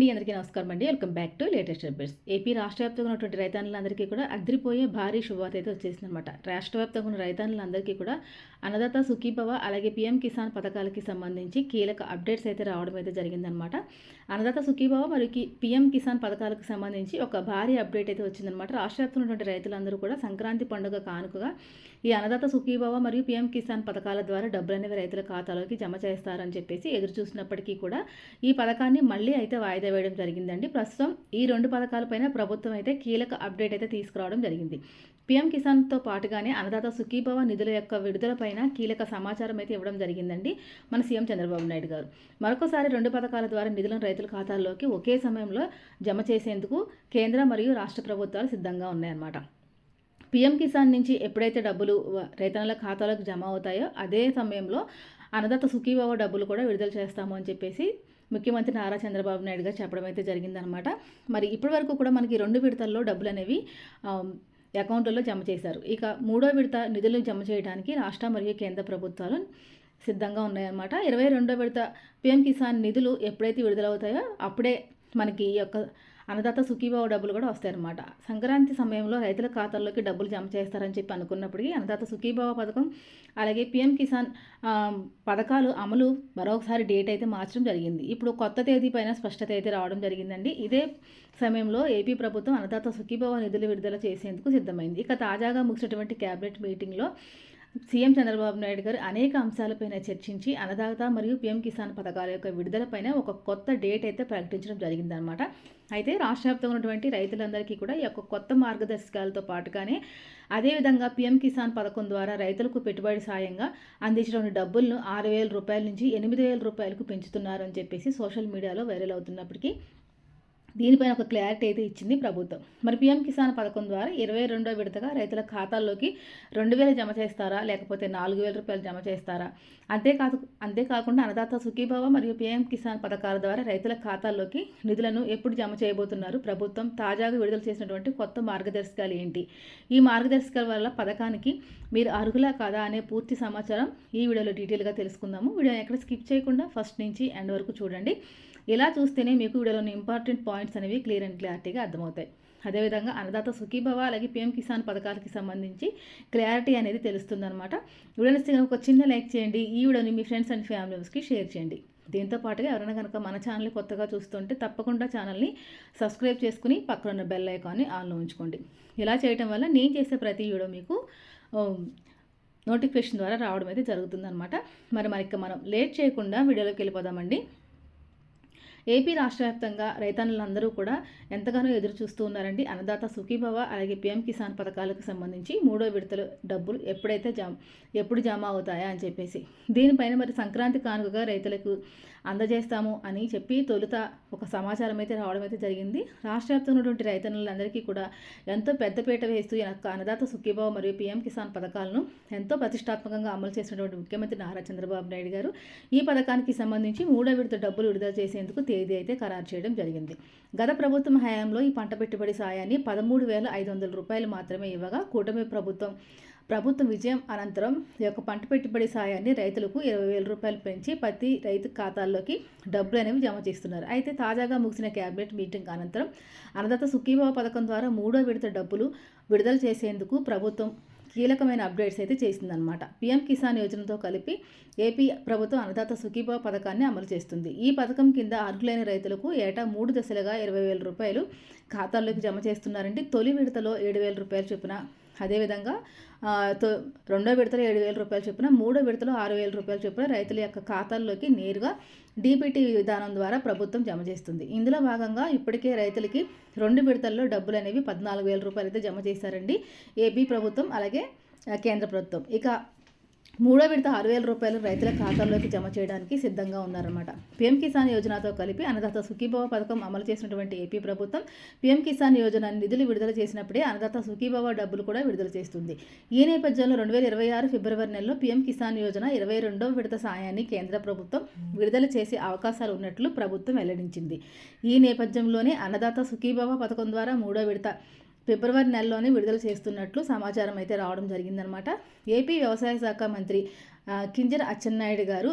అండి అందరికీ నమస్కారం అండి. Welcome back to latest updates. AP రాష్ట్ర వ్యాప్తంగా ఉన్నటువంటి రైతాన్నులందరికీ కూడా అదిరిపోయే భారీ శుభవార్త అయితే వచ్చేసింది అనమాట రాష్ట్ర వ్యాప్తంగా ఉన్న రైతాన్నులందరికీ కూడా అన్నదాత సుఖీభవ అలాగే పీఎం కిసాన్ పథకాలకి సంబంధించి కీలక అప్డేట్స్ అయితే రావడం అయితే జరిగిందనమాట అన్నదాత సుఖీభవ మరియు పీఎం కిసాన్ పథకాలకు సంబంధించి ఒక భారీ అప్డేట్ అయితే వచ్చిందనమాట రాష్ట్ర వ్యాప్తంగా ఉన్నటువంటి రైతులందరూ కూడా సంక్రాంతి పండుగ కానుకగా ఈ అన్నదాత సుఖీభవ మరియు పీఎం కిసాన్ పథకాల ద్వారా డబ్బులు అనేవి రైతుల ఖాతాలోకి జమ చేస్తారని చెప్పేసి ఎదురు చూసినప్పటికీ కూడా ఈ పథకాన్ని మళ్ళీ అయితే వాయిదా వేయడం జరిగిందండి. ప్రస్తుతం ఈ రెండు పథకాలపైన ప్రభుత్వం అయితే కీలక అప్డేట్ అయితే తీసుకురావడం జరిగింది. పీఎం కిసాన్తో పాటుగానే అన్నదాత సుఖీభవ నిధుల యొక్క విడుదలపైన కీలక సమాచారం అయితే ఇవ్వడం జరిగిందండి మన సీఎం చంద్రబాబు నాయుడు గారు. మరొకసారి రెండు పథకాల ద్వారా నిధులను రైతుల ఖాతాల్లోకి ఒకే సమయంలో జమ చేసేందుకు కేంద్ర మరియు రాష్ట్ర ప్రభుత్వాలు సిద్ధంగా ఉన్నాయన్నమాట. పీఎం కిసాన్ నుంచి ఎప్పుడైతే డబ్బులు రైతన్నల ఖాతాలకు జమ అవుతాయో అదే సమయంలో అన్నదాత సుఖీభావ డబ్బులు కూడా విడుదల చేస్తాము అని చెప్పేసి ముఖ్యమంత్రి నారా చంద్రబాబు నాయుడు గారు చెప్పడం అయితే జరిగిందనమాట. మరి ఇప్పటి వరకు కూడా మనకి రెండు విడతల్లో డబ్బులు అనేవి అకౌంట్లలో జమ చేశారు. ఇక మూడో విడత నిధులు జమ చేయడానికి రాష్ట్ర మరియు కేంద్ర ప్రభుత్వాలు సిద్ధంగా ఉన్నాయన్నమాట. ఇరవై రెండో విడత పిఎం కిసాన్ నిధులు ఎప్పుడైతే విడుదలవుతాయో అప్పుడే మనకి ఈ యొక్క అన్నదాత సుఖీభావ డబ్బులు కూడా వస్తాయన్నమాట. సంక్రాంతి సమయంలో రైతుల ఖాతాల్లోకి డబ్బులు జమ చేస్తారని చెప్పి అనుకున్నప్పటికీ అన్నదాత సుఖీభావ పథకం అలాగే పిఎం కిసాన్ పథకాలు అమలు మరొకసారి డేట్ అయితే మార్చడం జరిగింది. ఇప్పుడు కొత్త తేదీ పైన స్పష్టత అయితే రావడం జరిగిందండి. ఇదే సమయంలో ఏపీ ప్రభుత్వం అన్నదాత సుఖీభావ నిధులు విడుదల చేసేందుకు సిద్ధమైంది. ఇక తాజాగా ముగిసినటువంటి కేబినెట్ మీటింగ్లో సీఎం చంద్రబాబు నాయుడు గారు అనేక అంశాలపైన చర్చించి అన్నదాత మరియు పీఎం కిసాన్ పథకాల యొక్క విడుదలపైన ఒక కొత్త డేట్ అయితే ప్రకటించడం జరిగిందనమాట అయితే రాష్ట్ర వ్యాప్తంగా ఉన్నటువంటి రైతులందరికీ కూడా ఈ యొక్క కొత్త మార్గదర్శకాలతో పాటుగానే అదేవిధంగా పీఎం కిసాన్ పథకం ద్వారా రైతులకు పెట్టుబడి సాయంగా అందించిన డబ్బులను ఆరు వేల రూపాయల నుంచి ఎనిమిది వేల రూపాయలకు పెంచుతున్నారు అని చెప్పేసి సోషల్ మీడియాలో వైరల్ అవుతున్నప్పటికీ దీనిపైన ఒక క్లారిటీ అయితే ఇచ్చింది ప్రభుత్వం. మరి పీఎం కిసాన్ పథకం ద్వారా ఇరవై రెండో విడతగా రైతుల ఖాతాల్లోకి రెండు వేలు జమ చేస్తారా? లేకపోతే నాలుగు వేల రూపాయలు జమ చేస్తారా? అంతేకాదు అంతేకాకుండా అన్నదాత సుఖీభావ మరియు పీఎం కిసాన్ పథకాల ద్వారా రైతుల ఖాతాల్లోకి నిధులను ఎప్పుడు జమ చేయబోతున్నారు? ప్రభుత్వం తాజాగా విడుదల చేసినటువంటి కొత్త మార్గదర్శకాలు ఏంటి? ఈ మార్గదర్శకాల వల్ల పథకానికి మీరు అర్హులా కాదా అనే పూర్తి సమాచారం ఈ వీడియోలో డీటెయిల్గా తెలుసుకుందాము. వీడియోని ఎక్కడ స్కిప్ చేయకుండా ఫస్ట్ నుంచి ఎండ్ వరకు చూడండి. ఇలా చూస్తేనే మీకు వీడియోలోని ఇంపార్టెంట్ పాయింట్స్ అనేవి క్లియర్ అండ్ క్లారిటీగా అర్థమవుతాయి. అదేవిధంగా అన్నదాత సుఖీభవ అలాగే పిఎం కిసాన్ పథకాలకి సంబంధించి క్లారిటీ అనేది తెలుస్తుందన్నమాట. వీడియోని ఒక చిన్న లైక్ చేయండి. ఈ వీడియోని మీ ఫ్రెండ్స్ అండ్ ఫ్యామిలీ మెంబర్స్కి షేర్ చేయండి. దీంతో పాటుగా ఎవరైనా కనుక మన ఛానల్ కొత్తగా చూస్తుంటే తప్పకుండా ఛానల్ని సబ్స్క్రైబ్ చేసుకుని పక్కన ఉన్న బెల్ ఐకాన్ని ఆన్లో ఉంచుకోండి. ఇలా చేయటం వల్ల నేను చేసే ప్రతి వీడియో మీకు నోటిఫికేషన్ ద్వారా రావడం అయితే జరుగుతుందన్నమాట. మరి మరి ఇక మనం లేట్ చేయకుండా వీడియోలోకి వెళ్ళిపోదామండి. ఏపీ రాష్ట్ర వ్యాప్తంగా రైతన్నులందరూ కూడా ఎంతగానో ఎదురు చూస్తూ ఉన్నారండి. అన్నదాత సుఖీభవ అలాగే పీఎం కిసాన్ పథకాలకు సంబంధించి మూడో విడతలు డబ్బులు ఎప్పుడైతే జమ ఎప్పుడు జమ అవుతాయా అని చెప్పేసి. దీనిపైన మరి సంక్రాంతి కానుకగా రైతులకు అందజేస్తాము అని చెప్పి తొలుత ఒక సమాచారం అయితే రావడం అయితే జరిగింది. రాష్ట్ర వ్యాప్తంగా ఉన్నటువంటి రైతన్నులందరికీ కూడా ఎంతో పెద్దపీట వేస్తూ అన్నదాత సుఖీభావ మరియు పీఎం కిసాన్ పథకాలను ఎంతో ప్రతిష్టాత్మకంగా అమలు చేసినటువంటి ముఖ్యమంత్రి నారా చంద్రబాబు నాయుడు గారు ఈ పథకానికి సంబంధించి మూడో విడత డబ్బులు విడుదల చేసేందుకు తేదీ అయితే ఖరారు చేయడం జరిగింది. గత ప్రభుత్వం హయాంలో ఈ పంట పెట్టుబడి సాయాన్ని పదమూడు వేల ఐదు వందల రూపాయలు మాత్రమే ఇవ్వగా కూటమి ప్రభుత్వం ప్రభుత్వం విజయం అనంతరం ఈ యొక్క పంట పెట్టుబడి సాయాన్ని రైతులకు ఇరవై వేల రూపాయలు పెంచి ప్రతి రైతు ఖాతాల్లోకి డబ్బులు అనేవి జమ చేస్తున్నారు. అయితే తాజాగా ముగిసిన కేబినెట్ మీటింగ్ అనంతరం అన్నదాత సుఖీభావ పథకం ద్వారా మూడో విడత డబ్బులు విడుదల చేసేందుకు ప్రభుత్వం కీలకమైన అప్డేట్స్ అయితే చేసిందనమాట పీఎం కిసాన్ యోజనతో కలిపి ఏపీ ప్రభుత్వం అన్నదాత సుఖీభావ పథకాన్ని అమలు చేస్తుంది. ఈ పథకం కింద అర్హులైన రైతులకు ఏటా మూడు దశలుగా ఇరవై వేల రూపాయలు ఖాతాల్లోకి జమ చేస్తున్నారండి తొలి విడతలో ఏడు వేల రూపాయలు చొప్పున అదేవిధంగా తో- రెండో విడతలో ఏడు వేల రూపాయలు చొప్పున మూడో విడతలో ఆరు వేల రూపాయలు చొప్పున రైతుల యొక్క ఖాతాల్లోకి నేరుగా డీబీటీ విధానం ద్వారా ప్రభుత్వం జమ చేస్తుంది. ఇందులో భాగంగా ఇప్పటికే రైతులకి రెండు విడతల్లో డబ్బులు అనేవి పద్నాలుగు వేల రూపాయలు అయితే జమ చేశారండి. ఏపీ ప్రభుత్వం అలాగే కేంద్ర ప్రభుత్వం. ఇక మూడో విడత ఆరు వేల రూపాయలు రైతుల ఖాతాల్లోకి జమ చేయడానికి సిద్ధంగా ఉన్నారన్నమాట. పీఎం కిసాన్ యోజనతో కలిపి అన్నదాత సుఖీభవ పథకం అమలు చేసినటువంటి ఏపీ ప్రభుత్వం పీఎం కిసాన్ యోజన నిధులు విడుదల చేసినప్పుడే అన్నదాత సుఖీభవ డబ్బులు కూడా విడుదల చేస్తుంది. ఈ నేపథ్యంలో రెండు వేల ఇరవై ఆరు ఫిబ్రవరి నెలలో పీఎం కిసాన్ యోజన ఇరవై రెండవ విడత సాయాన్ని కేంద్ర ప్రభుత్వం విడుదల చేసే అవకాశాలు ఉన్నట్లు ప్రభుత్వం వెల్లడించింది. ఈ నేపథ్యంలోనే అన్నదాత సుఖీభవ పథకం ద్వారా మూడో విడత ఫిబ్రవరి నెలలోనే విడుదల చేస్తున్నట్లు సమాచారం అయితే రావడం జరిగిందనమాట ఏపీ వ్యవసాయ శాఖ మంత్రి కింజర్ కింజర అచ్చెన్నాయుడు గారు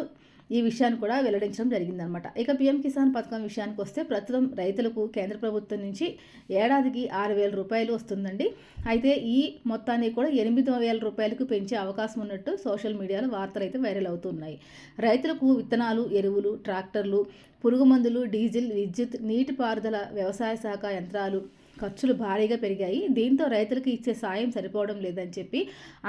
ఈ విషయాన్ని కూడా వెల్లడించడం జరిగిందనమాట ఇక పీఎం కిసాన్ పథకం విషయానికి వస్తే ప్రస్తుతం రైతులకు కేంద్ర ప్రభుత్వం నుంచి ఏడాదికి ఆరు వేల రూపాయలు వస్తుందండి. అయితే ఈ మొత్తాన్ని కూడా ఎనిమిది వేల రూపాయలకు పెంచే అవకాశం ఉన్నట్టు సోషల్ మీడియాలో వార్తలు అయితే వైరల్ అవుతున్నాయి. రైతులకు విత్తనాలు ఎరువులు ట్రాక్టర్లు పురుగు మందులు డీజిల్ విద్యుత్ నీటిపారుదల వ్యవసాయ శాఖ యంత్రాలు ఖర్చులు భారీగా పెరిగాయి. దీంతో రైతులకు ఇచ్చే సాయం సరిపోవడం లేదని చెప్పి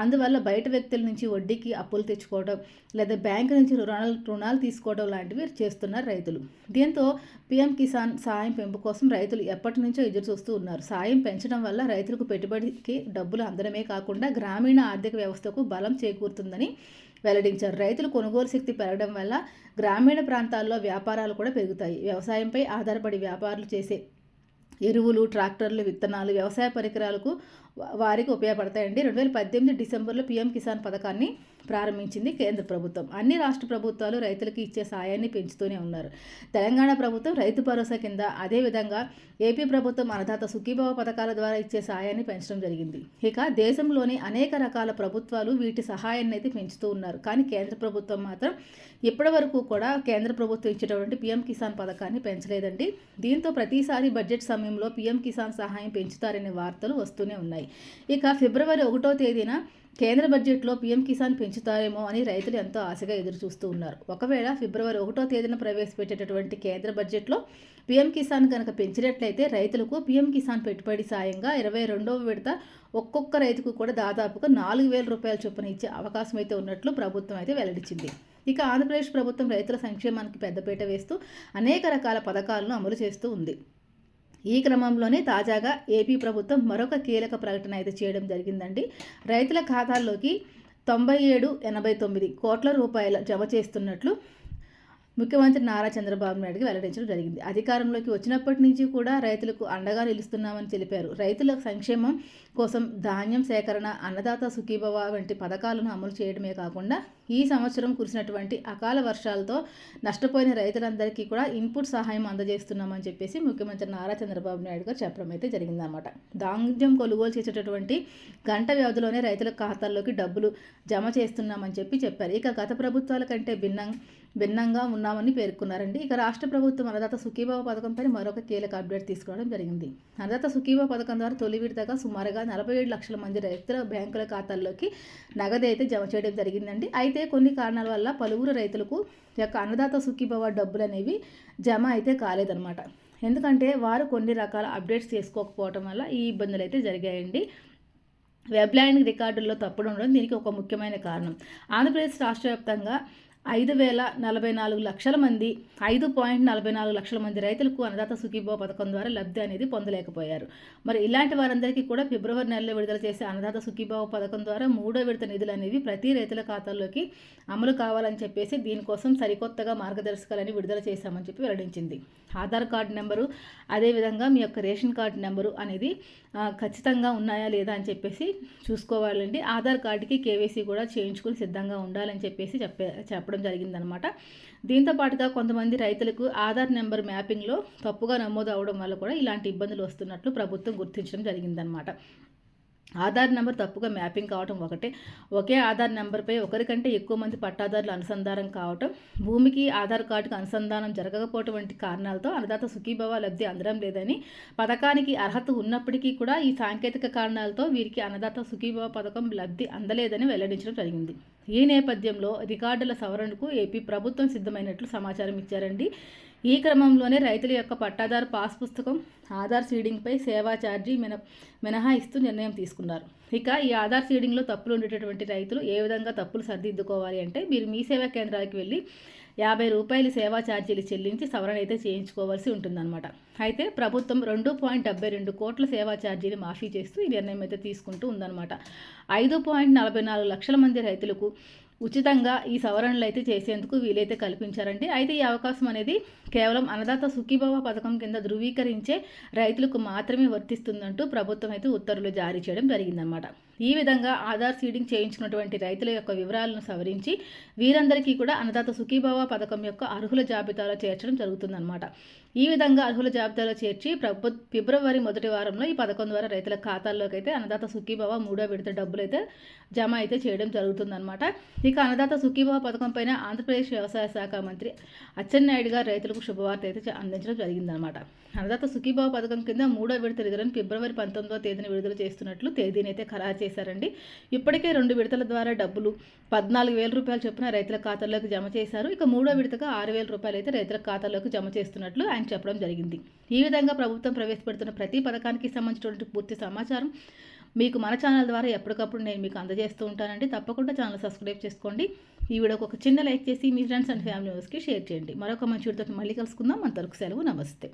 అందువల్ల బయట వ్యక్తుల నుంచి వడ్డీకి అప్పులు తెచ్చుకోవడం లేదా బ్యాంకు నుంచి రుణాలు రుణాలు తీసుకోవడం లాంటివి చేస్తున్నారు రైతులు. దీంతో పీఎం కిసాన్ సాయం పెంపు కోసం రైతులు ఎప్పటి నుంచో ఎదురు చూస్తూ ఉన్నారు. సాయం పెంచడం వల్ల రైతులకు పెట్టుబడికి డబ్బులు అందడమే కాకుండా గ్రామీణ ఆర్థిక వ్యవస్థకు బలం చేకూరుతుందని వెల్లడించారు. రైతులు కొనుగోలు శక్తి పెరగడం వల్ల గ్రామీణ ప్రాంతాల్లో వ్యాపారాలు కూడా పెరుగుతాయి. వ్యవసాయంపై ఆధారపడి వ్యాపారాలు చేసే ఎరువులు ట్రాక్టర్లు విత్తనాలు వ్యవసాయ పరికరాలకు వారికి ఉపయోగపడతాయండి. రెండు వేల పద్దెనిమిది డిసెంబర్లో పీఎం కిసాన్ పథకాన్ని ప్రారంభించింది కేంద్ర ప్రభుత్వం. అన్ని రాష్ట్ర ప్రభుత్వాలు రైతులకు ఇచ్చే సాయాన్ని పెంచుతూనే ఉన్నారు. తెలంగాణ ప్రభుత్వం రైతు భరోసా కింద అదేవిధంగా ఏపీ ప్రభుత్వం అన్నదాత సుఖీభావ పథకాల ద్వారా ఇచ్చే సాయాన్ని పెంచడం జరిగింది. ఇక దేశంలోని అనేక రకాల ప్రభుత్వాలు వీటి సహాయాన్ని అయితే పెంచుతూ ఉన్నారు. కానీ కేంద్ర ప్రభుత్వం మాత్రం ఇప్పటి వరకు కూడా కేంద్ర ప్రభుత్వం ఇచ్చేటటువంటి పీఎం కిసాన్ పథకాన్ని పెంచలేదండి. దీంతో ప్రతిసారి బడ్జెట్ సమయంలో పీఎం కిసాన్ సహాయం పెంచుతారనే వార్తలు వస్తూనే ఉన్నాయి. ఇక ఫిబ్రవరి ఒకటో తేదీన కేంద్ర బడ్జెట్లో పీఎం కిసాన్ పెంచుతారేమో అని రైతులు ఎంతో ఆశగా ఎదురు చూస్తూ ఉన్నారు. ఒకవేళ ఫిబ్రవరి ఒకటో తేదీన ప్రవేశపెట్టేటటువంటి కేంద్ర బడ్జెట్లో పీఎం కిసాన్ కనుక పెంచినట్లయితే రైతులకు పీఎం కిసాన్ పెట్టుబడి సాయంగా ఇరవై రెండవ విడత ఒక్కొక్క రైతుకు కూడా దాదాపుగా నాలుగు వేల రూపాయల చొప్పున ఇచ్చే అవకాశం అయితే ఉన్నట్లు ప్రభుత్వం అయితే వెల్లడించింది. ఇక ఆంధ్రప్రదేశ్ ప్రభుత్వం రైతుల సంక్షేమానికి పెద్దపీట వేస్తూ అనేక రకాల పథకాలను అమలు చేస్తూ ఉంది. ఈ క్రమంలోనే తాజాగా ఏపీ ప్రభుత్వం మరొక కీలక ప్రకటన అయితే చేయడం జరిగిందండి. రైతుల ఖాతాల్లోకి తొంభై ఏడు ఎనభై తొమ్మిది కోట్ల రూపాయల జమ చేస్తున్నట్లు ముఖ్యమంత్రి నారా చంద్రబాబు నాయుడుకి వెల్లడించడం జరిగింది. అధికారంలోకి వచ్చినప్పటి నుంచి కూడా రైతులకు అండగా నిలుస్తున్నామని తెలిపారు. రైతుల సంక్షేమం కోసం ధాన్యం సేకరణ అన్నదాత సుఖీభవ వంటి పథకాలను అమలు చేయడమే కాకుండా ఈ సంవత్సరం కురిసినటువంటి అకాల వర్షాలతో నష్టపోయిన రైతులందరికీ కూడా ఇన్పుట్ సహాయం అందజేస్తున్నామని చెప్పేసి ముఖ్యమంత్రి నారా చంద్రబాబు నాయుడు గారు చెప్పడం అయితే జరిగిందన్నమాట. ధాన్యం కొనుగోలు చేసేటటువంటి గంట వ్యవధిలోనే రైతుల ఖాతాల్లోకి డబ్బులు జమ చేస్తున్నామని చెప్పి చెప్పారు. ఇక గత ప్రభుత్వాల కంటే భిన్నంగా భిన్నంగా ఉన్నామని పేర్కొన్నారండి. ఇక రాష్ట్ర ప్రభుత్వం అన్నదాత సుఖీభావ పథకంపై మరొక కీలక అప్డేట్ తీసుకోవడం జరిగింది. అన్నదాత సుఖీభావ పథకం ద్వారా తొలి విడతగా సుమారుగా నలభై ఏడు లక్షల మంది రైతుల బ్యాంకుల ఖాతాల్లోకి నగదు అయితే జమ చేయడం జరిగిందండి. అయితే కొన్ని కారణాల వల్ల పలువురు రైతులకు యొక్క అన్నదాత సుఖీభావ డబ్బులు అనేవి జమ అయితే కాలేదన్నమాట. ఎందుకంటే వారు కొన్ని రకాల అప్డేట్స్ చేసుకోకపోవటం వల్ల ఈ ఇబ్బందులు అయితే జరిగాయండి. వెబ్లాండ్ రికార్డుల్లో తప్పుడు ఉండడం దీనికి ఒక ముఖ్యమైన కారణం. ఆంధ్రప్రదేశ్ రాష్ట్ర వ్యాప్తంగా ఐదు వేల నలభై నాలుగు లక్షల మంది ఐదు పాయింట్ నలభై నాలుగు లక్షల మంది రైతులకు అన్నదాత సుఖీభో పథకం ద్వారా లబ్ధి అనేది పొందలేకపోయారు. మరి ఇలాంటి వారందరికీ కూడా ఫిబ్రవరి నెలలో విడుదల చేసే అన్నదాత సుఖీభావ పథకం ద్వారా మూడో విడత నిధులు అనేవి ప్రతి రైతుల ఖాతాల్లోకి అమలు కావాలని చెప్పేసి దీనికోసం సరికొత్తగా మార్గదర్శకాలని విడుదల చేశామని చెప్పి వెల్లడించింది. ఆధార్ కార్డు నెంబరు అదేవిధంగా మీ యొక్క రేషన్ కార్డు నెంబరు అనేది ఖచ్చితంగా ఉన్నాయా లేదా అని చెప్పేసి చూసుకోవాలండి. ఆధార్ కార్డుకి కేవైసీ కూడా చేయించుకుని సిద్ధంగా ఉండాలని చెప్పేసి చెప్పే చెప్పడం జరిగిందనమాట. దీంతో పాటుగా కొంతమంది రైతులకు ఆధార్ నెంబర్ మ్యాపింగ్లో తప్పుగా నమోదు అవడం వల్ల కూడా ఇలాంటి ఇబ్బందులు వస్తున్నట్లు ప్రభుత్వం గుర్తించడం జరిగిందనమాట. ఆధార్ నెంబర్ తప్పుగా మ్యాపింగ్ కావటం ఒకటే. ఒకే ఆధార్ నెంబర్పై ఒకరికంటే ఎక్కువ మంది పట్టాదారులు అనుసంధానం కావటం భూమికి ఆధార్ కార్డుకు అనుసంధానం జరగకపోవటం వంటి కారణాలతో అన్నదాత సుఖీభవ లబ్ధి అందడం లేదని పథకానికి అర్హత ఉన్నప్పటికీ కూడా ఈ సాంకేతిక కారణాలతో వీరికి అన్నదాత సుఖీభవ పథకం లబ్ధి అందలేదని వెల్లడించడం జరిగింది. ఈ నేపథ్యంలో రికార్డుల సవరణకు ఏపీ ప్రభుత్వం సిద్ధమైనట్లు సమాచారం ఇచ్చారండి. ఈ క్రమంలోనే రైతుల యొక్క పట్టాదారు పాస్ పుస్తకం ఆధార్ సీడింగ్పై సేవా ఛార్జీ మిన మినహాయిస్తూ నిర్ణయం తీసుకున్నారు. ఇక ఈ ఆధార్ సీడింగ్లో తప్పులు ఉండేటటువంటి రైతులు ఏ విధంగా తప్పులు సరిదిద్దుకోవాలి అంటే మీరు మీ సేవా కేంద్రానికి వెళ్ళి యాభై రూపాయలు సేవా ఛార్జీలు చెల్లించి సవరణ అయితే చేయించుకోవాల్సి ఉంటుందన్నమాట. అయితే ప్రభుత్వం రెండు పాయింట్ డెబ్బై రెండు కోట్ల సేవా ఛార్జీలు మాఫీ చేస్తూ ఈ నిర్ణయం అయితే తీసుకుంటూ ఉందన్నమాట. ఐదు పాయింట్ నలభై నాలుగు లక్షల మంది రైతులకు ఉచితంగా ఈ సవరణలు అయితే చేసేందుకు వీలైతే కల్పించారండి. అయితే ఈ అవకాశం అనేది కేవలం అన్నదాత సుఖీభవ పథకం కింద ధృవీకరించే రైతులకు మాత్రమే వర్తిస్తుందంటూ ప్రభుత్వం అయితే ఉత్తర్వులు జారీ చేయడం జరిగిందన్నమాట. ఈ విధంగా ఆధార్ సీడింగ్ చేయించుకున్నటువంటి రైతుల యొక్క వివరాలను సవరించి వీరందరికీ కూడా అన్నదాత సుఖీభావ పథకం యొక్క అర్హుల జాబితాలో చేర్చడం జరుగుతుందన్నమాట. ఈ విధంగా అర్హుల జాబితాలో చేర్చి ప్రభు ఫిబ్రవరి మొదటి వారంలో ఈ పథకం ద్వారా రైతుల ఖాతాల్లోకి అయితే అన్నదాత సుఖీభావ మూడో విడత డబ్బులు అయితే జమ అయితే చేయడం జరుగుతుందన్నమాట. ఇక అన్నదాత సుఖీభావ పథకం పైన ఆంధ్రప్రదేశ్ వ్యవసాయ శాఖ మంత్రి అచ్చెన్నాయుడు గారు రైతులకు శుభవార్త అయితే అందించడం జరిగిందనమాట అన్నదాత సుఖీభావ పథకం కింద మూడో విడత నిధులను ఫిబ్రవరి పంతొమ్మిదో తేదీన విడుదల చేస్తున్నట్లు తేదీని అయితే ఖరారు చేశారండి. ఇప్పటికే రెండు విడతల ద్వారా డబ్బులు పద్నాలుగు వేల రూపాయలు చొప్పున రైతుల ఖాతాల్లోకి జమ చేశారు. ఇక మూడో విడతగా ఆరు వేల రూపాయలు అయితే రైతుల ఖాతాల్లోకి జమ చేస్తున్నట్లు ఆయన చెప్పడం జరిగింది. ఈ విధంగా ప్రభుత్వం ప్రవేశపెడుతున్న ప్రతి పథకానికి సంబంధించినటువంటి పూర్తి సమాచారం మీకు మన ఛానల్ ద్వారా ఎప్పటికప్పుడు నేను మీకు అందజేస్తూ ఉంటానండి. తప్పకుండా ఛానల్ సబ్స్క్రైబ్ చేసుకోండి. ఈ వీడియోకి ఒక చిన్న లైక్ చేసి మీ ఫ్రెండ్స్ అండ్ ఫ్యామిలీ మెంబర్స్కి షేర్ చేయండి. మరొక మంచి వీడితో మళ్ళీ కలుసుకుందాం. అంతవరకు సెలవు. నమస్తే.